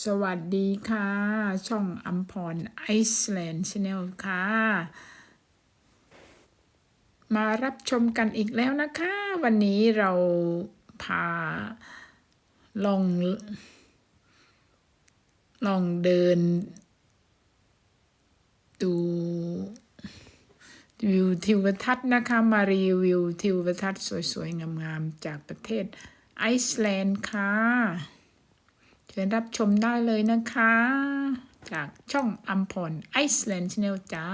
สวัสดีค่ะ ช่องอัมพรไอซ์แลนด์ชาแนลค่ะ มารับชมกันอีกแล้วนะคะ วันนี้เราพาลอง ลองเดิน ดูวิวทิวทัศน์นะคะ มารีวิวทิวทัศน์สวยๆ งามๆ จากประเทศไอซ์แลนด์ค่ะ เชิญรับชมได้เลยนะคะ จากช่องอัมพรไอซ์แลนด์ชาแนลจ้า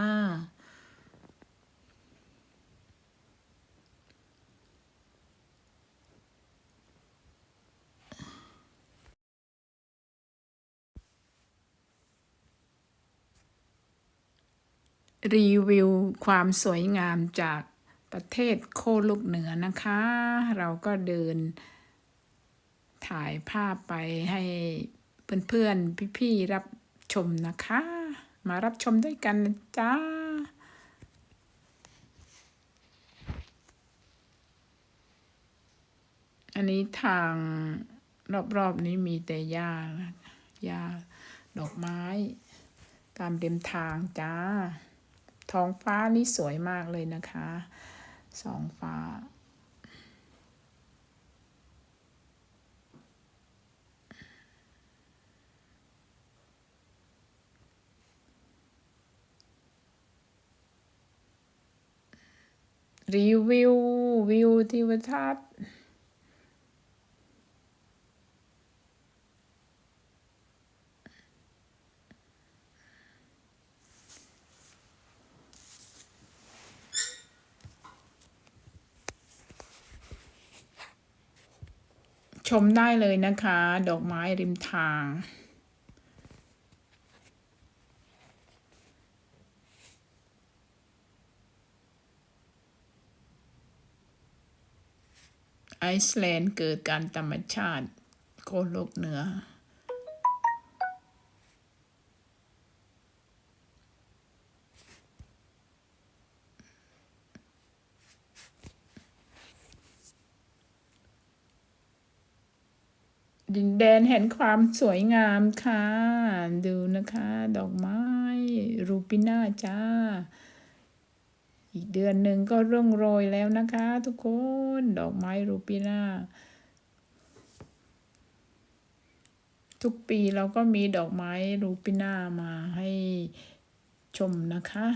รีวิวความสวยงามจากประเทศโคลูกเหนือนะคะ เราก็เดิน ถ่ายภาพไปให้เพื่อนๆ พี่ๆ รับชมนะคะ มารับชมด้วยกันนะจ้าอันนี้ทางรอบๆนี้มีแต่หญ้าหญ้าดอกไม้ ตามเดิมทางจ้า ท้องฟ้านี่สวยมากเลยนะคะ สองฟ้า รีวิว วิวทิวทัศน์ชมได้เลยนะคะ ดอกไม้ริมทาง ไอซ์แลนด์เกิดการธรรมชาติโคโลกเหนือ ดินแดนแห่งความสวยงามค่ะ ดูนะคะ ดอกไม้ รูปิน่าจ้า อีกเดือนหนึ่งก็เร่วงโรยแล้วนะคะ ทุกคนดอกไม้รูปิน่าทุกปีเราก็มีดอกไม้รูปิน่ามาให้ชมนะคะ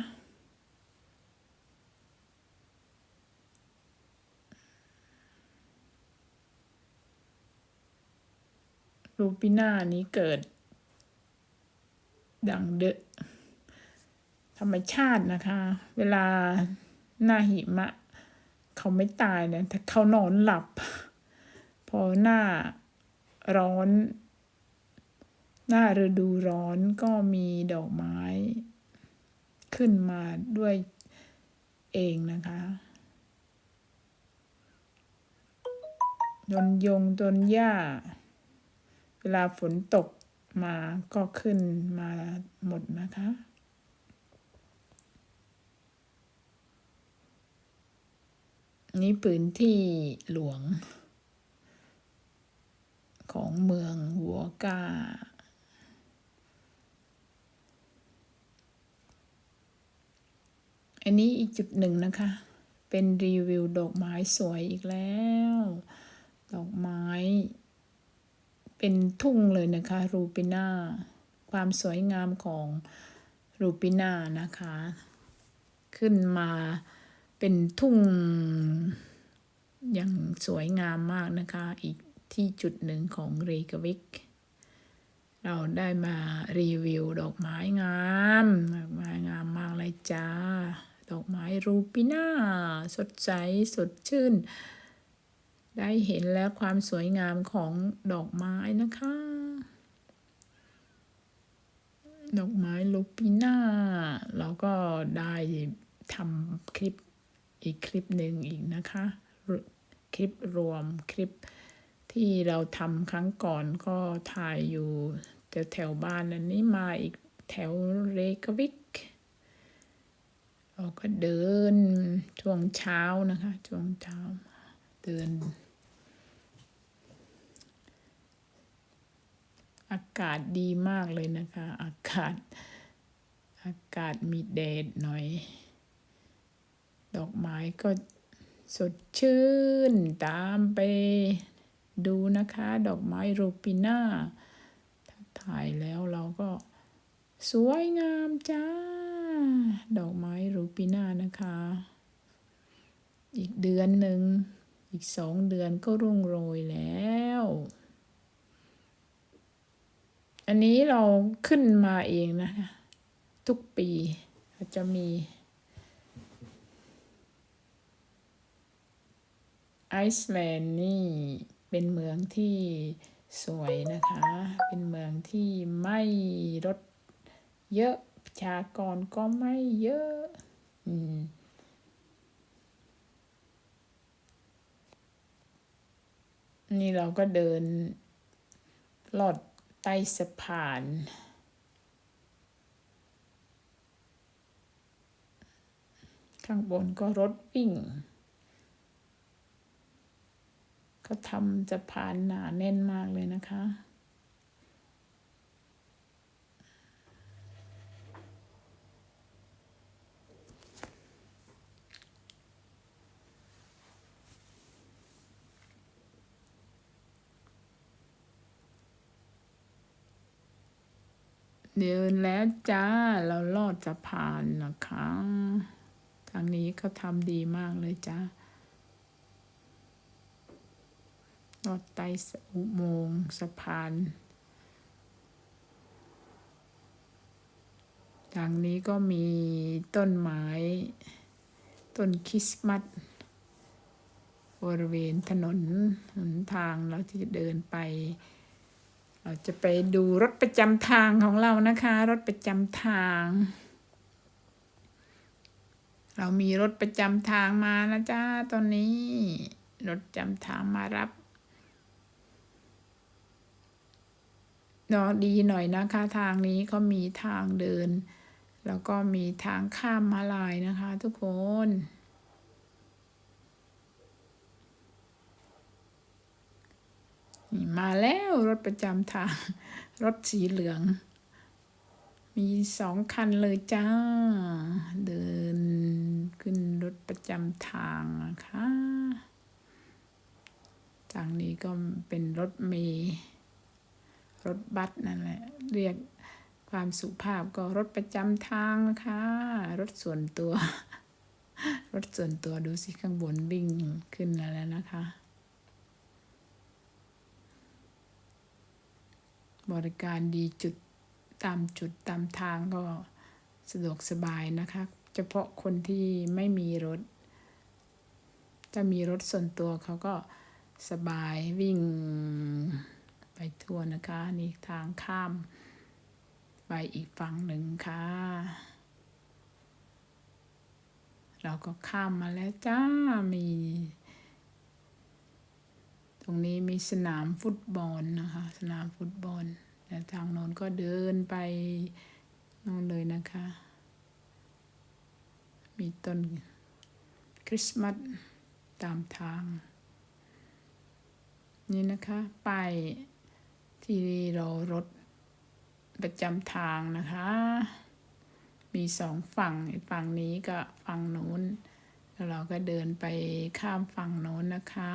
รูปิน่านี้เกิด ดังเดอะ ธรรมชาตินะคะ เวลาหน้าหิมะ เขาไม่ตายนะแต่เขานอนหลับ พอหน้าร้อน หน้าฤดูร้อนก็มีดอกไม้ ขึ้นมาด้วยเองนะคะต้นยงต้นหญ้า เวลาฝนตกมาก็ขึ้นมาหมดนะคะ นี่พื้นที่หลวง ของเมืองหัวกาอันนี้อีกจุดหนึ่งนะคะ เป็นรีวิวดอกไม้สวยอีกแล้ว ดอกไม้ เป็นทุ่งเลยนะคะ รูปิน่า ความสวยงามของรูปิน่านะคะ ขึ้นมา เป็นทุ่งอย่างสวยงามมากนะคะ อีกที่จุดหนึ่งของเรกวิก เราได้มารีวิวดอกไม้งามดอกไม้งามมากเลยจ้า ดอกไม้รูปิน่าสดใสสดชื่น ได้เห็นแล้วความสวยงามของดอกไม้นะคะ ดอกไม้ลูปิน่าเราก็ได้ทำคลิป อีกคลิปหนึ่งอีกนะคะ คลิปรวมคลิปที่เราทำครั้งก่อนก็ถ่ายอยู่แถวแถวบ้านอันนี้มาอีกแถวเรกวิกเราก็เดินช่วงเช้านะคะช่วงเช้าเดิน อากาศดีมากเลยนะคะ อากาศ อากาศมีแดดหน่อย ดอกไม้ก็สดชื่น ตามไปดูนะคะ ดอกไม้โรปิน่าถ้าถ่ายแล้วเราก็สวยงามจ้า ดอกไม้โรปิน่านะคะ อีกเดือนหนึ่ง อีกสองเดือนก็รุ่งโรยแล้ว อันนี้เราขึ้นมาเองนะคะทุกปีจะมี ไอซ์แลนด์นี่เป็นเมืองที่สวยนะคะ เป็นเมืองที่ไม่รถเยอะประชากรก็ไม่เยอะอืมนี่เราก็เดินลอดใต้สะพาน ข้างบนก็รถวิ่ง เขาทำสะพานหนาแน่นมากเลยนะคะเดินแล้วจ้า เราลอดสะพานนะคะ ทางนี้เขาทำดีมากเลยจ้า ลอดใต้อุโมงค์สะพานทางนี้ก็มีต้นไม้ ต้นคริสต์มาสบริเวณถนนหนทางเราที่จะเดินไป เราจะไปดูรถประจำทางของเรานะคะ รถประจำทาง เรามีรถประจำทางมานะจ้าตอนนี้ รถประจำทางมารับ เนาะดีหน่อยนะคะ ทางนี้ก็มีทางเดิน แล้วก็มีทางข้ามมาลายนะคะ ทุกคนนี่มาแล้วรถประจำทาง รถสีเหลือง มีสองคันเลยจ้า เดินขึ้นรถประจำทางนะคะทางนี้ก็เป็นรถเมล์ รถบัสนั่นแหละเรียกความสุภาพก็รถประจำทางนะคะรถส่วนตัว รถส่วนตัวดูสิข้างบนวิ่งขึ้นแล้วนะคะ บริการดีจุดตามจุดตามทางก็สะดวกสบายนะคะ เฉพาะคนที่ไม่มีรถ จะมีรถส่วนตัวเขาก็สบายวิ่ง ทั่วนะคะ นี่ทางข้าม ไปอีกฝั่งหนึ่งค่ะ เราก็ข้ามมาแล้วจ้า มี ตรงนี้มีสนามฟุตบอลนะคะ สนามฟุตบอลแต่ทางโน้นก็เดินไปโน้นเลยนะคะ มีต้นคริสต์มาสตามทางนี่นะคะ ไป ที่เรารถประจำทางนะคะ มีสองฝั่งฝั่งนี้กับฝั่งโน้น แล้วเราก็เดินไปข้ามฝั่งโน้นนะคะ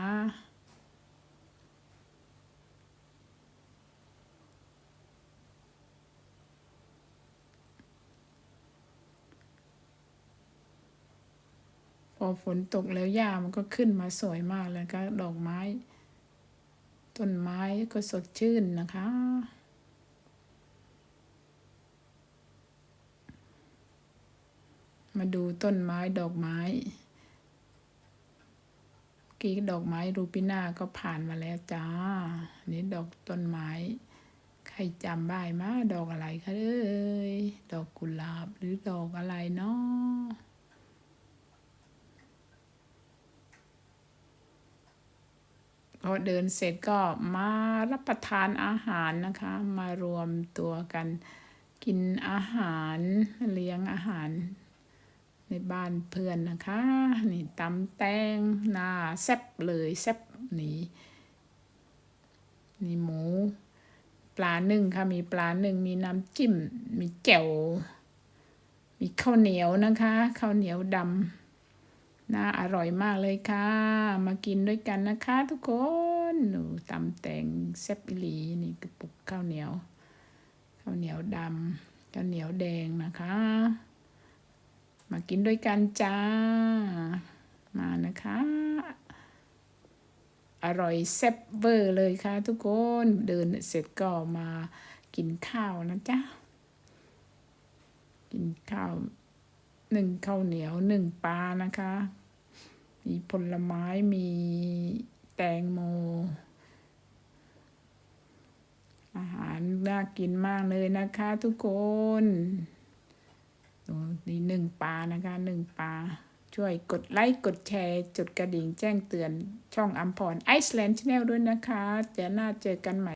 พอฝนตกแล้วหญ้ามันก็ขึ้นมาสวยมากเลยก็ดอกไม้ ต้นไม้ก็สดชื่นนะคะมาดูต้นไม้ดอกไม้กีดอกไม้รูปิน่าก็ผ่านมาแล้วจ้า นี่ดอกต้นไม้ ใครจำได้มาดอกอะไรคะเอ้ย ดอกกุหลาบหรือดอกอะไรเนาะ อเดินเสร็จก็มารับประทานอาหารนะคะ มารวมตัวกันกินอาหารเลี้ยงอาหาร ในบ้านเพื่อนนะคะ นี่ตำแตงหน้าแซบเลยแซบนี่นี่หมู ปลาหนึ่งค่ะมีปลาหนึ่งมีน้ำจิ้ม มีแจ่วมีข้าวเหนียวนะคะข้าวเหนียวดำ น่าอร่อยมากเลยค่ะ มากินด้วยกันนะคะ ทุกคนหนูตำแตงแซบอีหลีนี่กระปุกข้าวเหนียว ข้าวเหนียวดำข้าวเหนียวแดงนะคะ มากินด้วยกันจ้า มานะคะ อร่อยแซ่บเวอร์เลยค่ะ ทุกคนเดินเสร็จก็มากินข้าวนะจ๊ะ กินข้าวหนึ่งข้าวเหนียวหนึ่งปลานะคะ มีผลไม้มีแตงโม อาหารน่ากินมากเลยนะคะทุกคนดูนี่หนึ่งปลานะคะหนึ่งปลาช่วยกดไลค์ กดแชร์ จดกระดิ่งแจ้งเตือนช่องอัมพรไอซ์แลนด์ชาแนลด้วยนะคะ เดี๋ยวหน้าเจอกันใหม่